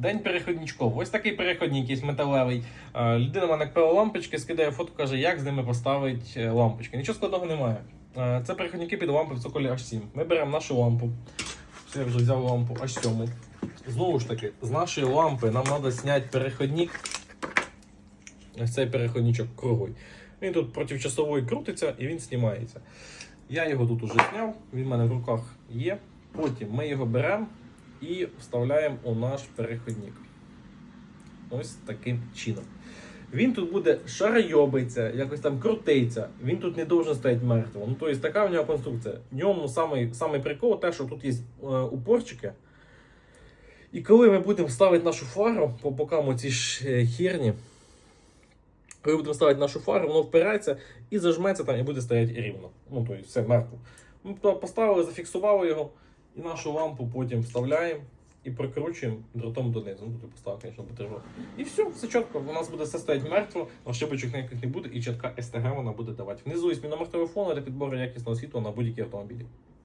День переходничков. Ось такий переходник є металевий. Е, Людина мене купила лампочки, скидає фото, каже, як з ними поставити е, лампочки. Нічого складного немає. Е, Це переходники під лампи в цоколі H7. Ми беремо нашу лампу. Я вже взяв лампу H7. Знову ж таки, з нашої лампи нам треба зняти переходник. Ось цей переходничок круглий. Він тут противчасовий крутиться і він знімається. Я його тут уже зняв, він в мене в руках є. Потім ми його беремо і вставляємо у наш переходник. Ось таким чином. Він тут буде шарайобиться, якось там крутиться. Він тут не должен стояти мертвим. Ну, тобто така в нього конструкція. В ньому самий, самий прикол те, що тут є е, упорчики. І коли ми будемо ставити нашу фару по бокам оці ж е, херні, коли будемо ставити нашу фару, воно впирається і зажметься там і буде стояти рівно. Ну, тобто все мертво. Ми поставили, зафіксували його, і нашу лампу потім вставляємо і прикручуємо дротом донизу. Ну, тут поставив, звісно, батарею. І все, все чітко. У нас буде все стоять мертво, ошибочок ніяких не буде, і чітка СТГ вона буде давати. Внизу є міномер телефону для підбору якісного світла на будь-які автомобілі.